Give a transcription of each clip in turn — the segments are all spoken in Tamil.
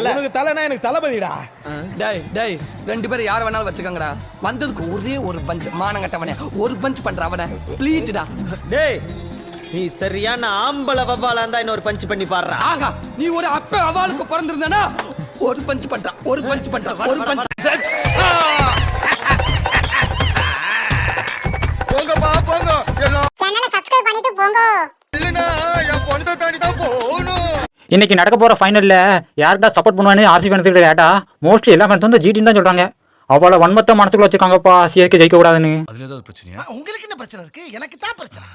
உனக்கு தலைனா எனக்கு தளபதிடா. டேய் டேய் ரெண்டு பேரும் யார வேணாலும் வச்சுக்கோங்கடா. வந்ததுக்கு ஒரே ஒரு பஞ்ச் மானங்கட்டவனே ஒரு பஞ்ச் பண்ற அவனை. ப்ளீஸ்டா டேய் நீ சரியான ஆம்பளை வவ்வாலா இருந்தா இன்னொரு பஞ்ச் பண்ணி பாடுறா. ஆகா நீ ஒரு அப்ப அவளுக்கு பிறந்திருந்தனா ஒரு பஞ்ச் பண்றா ஒரு பஞ்ச் பண்றா ஒரு பஞ்ச் இன்னைக்கு நடக்க போற ஃபைனல்ல யார்கிட்ட சப்போர்ட் பண்ணுவான்னு ஆர்சி ஃபேன்ஸ் கிட்ட கேட்டா மோஸ்ட்லி எல்லா ஃபேன்ஸ் வந்து ஜிடின்னு தான் சொல்றாங்க. அவ்வளோ வன்மத்தை மனசுக்குள்ள வச்சிருக்காங்கப்பா சிஎஸ்கே ஜெயிக்க கூடாதுன்னு. அதுல ஏதாவது பிரச்சனையா? உங்களுக்கு என்ன பிரச்சனை இருக்கு? எனக்கு தான் பிரச்சனை.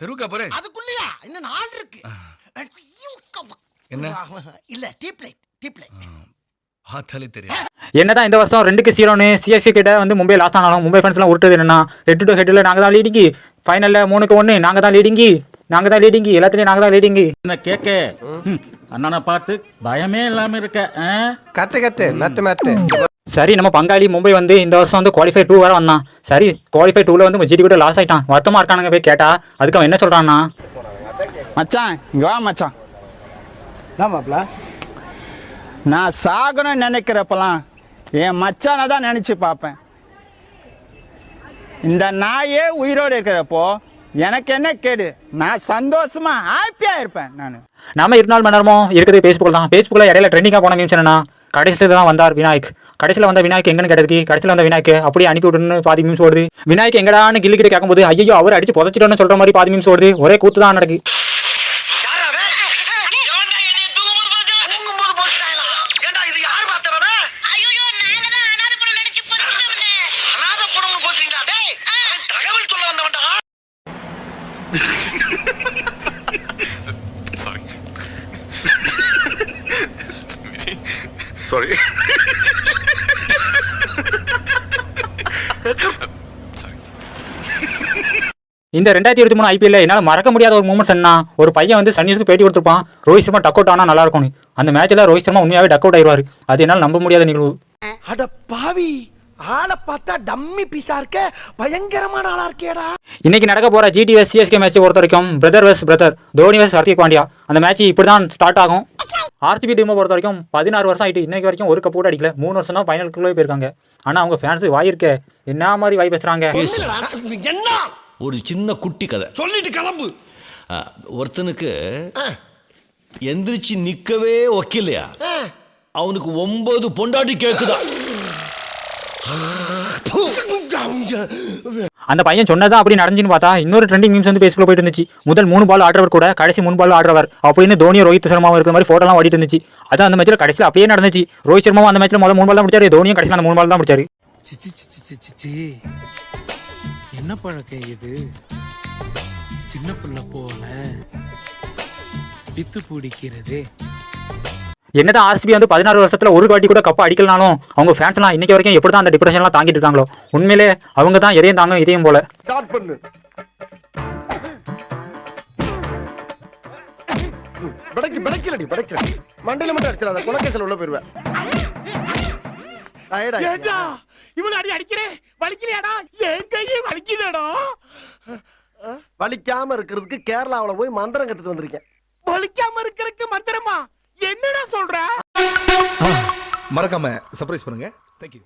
தெருவுக்கா போறேன் அதுக்குள்ளயா? இன்னும் நாள் இருக்கு. என்ன? இல்ல டீப் லைட் டீப் லைட் பார்த்தாலே தெரியும் என்னதான் இந்த வருஷம் ரெண்டுக்கு சீரோன்னு சிஎஸ்கே கிட்ட வந்து மும்பை லாஸ்ட் ஆனாலும் மும்பை ஃபேன்ஸ்லாம் உருட்டுது என்னன்னா ஹெட் டு ஹெட்டில் நாங்கள் தான் லீடிங்கி ஃபைனலில் மூணுக்கு ஒன்று நாங்கள் தான் லீடிங்கி நாங்கள் தான் லீடிங்கி எல்லாத்துலேயும் நாங்கள் தான் லீடிங்கி என்ன கேக்க? அண்ணனை பார்த்து பயமே இல்லாம இருக்க? கட்டு கட்டு மேட்டு மேட்டு சரி நம்ம பங்காளி மும்பை வந்து இந்த வருஷம் வந்து குவாலிஃபை டூ வர வந்தான். சரி குவாலிஃபை டூவில் வந்து ஜிடி கூட லாஸ் ஆயிட்டான். வருத்தமாக இருக்கானுங்க போய் கேட்டா. அதுக்கு அவன் என்ன சொல்கிறான்னா மச்சான் இங்க வா மச்சான். மாப்ள? நான் சாகணும்னு நினைக்கிறப்பலாம் என் மச்சானை தான் நினைச்சு பார்ப்பேன். இந்த நாயே உயிரோடு இருக்கிறப்போ எனக்கு என்ன கேடு நான் சந்தோஷமா ஹாப்பியா இருப்பேன் நான். நாம இரு நாள் மணி நேரமும் இருக்கிறது ஃபேஸ்புக்கில் தான். ஃபேஸ்புக்கில் இடையில ட்ரெண்டிங்காக போன நியூஸ் என்னன்னா கடைசியில் தான் வந்தார் விநாயக். கடைசியில் வந்த விநாயக் எங்கன்னு கேட்டதுக்கு கடைசியில் வந்த விநாயக் அப்படியே அனுப்பி விட்டுன்னு பாதி மீம்ஸ் ஓடுது. விநாயக் எங்கடான்னு கில்லி கிட்ட கேட்கும்போது ஐயோ அவர் அடிச்சு புதைச்சிட்டோன்னு சொல்ற மாதிரி பாதி மீம்ஸ் ஓடுது. ஒரே கூத்து தான் நடக்கு. சாரி இந்த ரெண்டாயிரத்தி இருபத்தி மூணு ஐபிஎல்ல என்னால் மறக்க முடியாத ஒரு மூமெண்ட்ஸ் என்ன ஒரு பையன் வந்து சன் நியூஸ்க்கு பேட்டி கொடுத்துருப்பான். ரோஹித் சர்மா டக் அவுட் ஆனால் நல்லா இருக்கும்னு. அந்த மேட்ச்ல ரோஹித் சர்மா உண்மையாவே டக் அவுட் ஆயிடுவார். அது என்னால் நம்ப முடியாத நிகழ்வு. அட பாவி. ஆளை பார்த்தா டம்மி பீஸா இருக்க. பயங்கரமான ஆளா இருக்கேடா. இன்னைக்கு நடக்க போற ஜிடிஎஸ் சிஎஸ்கே மேட்ச் பொறுத்த வரைக்கும் brother vs brother Dhoni vs Hardik Pandya அந்த மேட்ச் இப்படி தான் ஸ்டார்ட் ஆகும் ஆர்சிபி டீமை பொறுத்த வரைக்கும் பதினாறு வருஷம் ஆயிட்டு இன்னைக்கு வரைக்கும் ஒரு கப் கூட அடிக்கல. மூணு வருஷம் தான் ஃபைனலுக்குள்ளே போயிருக்காங்க. ஆனால் அவங்க ஃபேன்ஸ் வாயிருக்க என்ன மாதிரி வாய் பேசுறாங்க? என்ன? ஒரு சின்ன குட்டி கதை. சொல்லிட்டு கிளம்பு. ஒருத்தனுக்கு எந்திரிச்சு நிக்கவே ஒக்கில்லையா அவனுக்கு ஒன்பது பொண்டாட்டி கேக்குதா? அந்த பையன் சொன்னதா அப்படி நடந்துன்னு பார்த்தா இன்னொரு ட்ரெண்டிங் மீம்ஸ் வந்து பேஸ்புக்கில் போயிட்டு இருந்துச்சு. முதல் மூணு பால் ஆடுறவர் கூட கடைசி மூணு பால் ஆடுறவர் அப்படின்னு தோனியும் ரோஹித் சர்மாவும் இருக்கிற மாதிரி ஃபோட்டோலாம் ஓடிட்டு இருந்துச்சு. அதான் அந்த மேட்ச்சில் கடைசியில் அப்படியே நடந்துச்சு. ரோஹித் சர்மாவும் அந்த மேட்ச்சில் முதல் மூணு பால் தான் முடிச்சாரு தோனியும் கடைசியில் அந்த மூணு பால் தான் என்ன பழக்கம் இது? சின்ன பிள்ளை போல. வித்து பிடிக்கிறது. என்னதான் ஆர்சிபி வந்து பதினாறு வருஷத்துல ஒரு வாட்டி கூட கப்பா அடிக்கலனாலும் அவங்க ஃபேன்ஸ்லாம் இன்னைக்கு வரைக்கும் எப்படி தான் அந்த டிப்ரெஷன்லாம் தாங்கிட்டு இருக்காங்களோ? உண்மையிலே அவங்க தான் எதையும் தாங்க இதையும் போல. ஸ்டார்ட் பண்ணு. படைக்கு படைக்கலடி படைக்கல மண்டையில மட்டும் அடிச்சிடாத குலக்கேசல் உள்ள போயிருவேன். இவன் அடி அடிக்கிறேன் வலிக்கலையாடா? என் கையே வலிக்குதேடா. வலிக்காம இருக்கிறதுக்கு கேரளாவுல போய் மந்திரம் கத்துட்டு வந்திருக்கேன். வலிக்காம இருக்கிறதுக்கு மந்திரமா? என்னடா சொல்ற? மறக்காம சர்ப்ரைஸ் பண்ணுங்க. தேங்க்யூ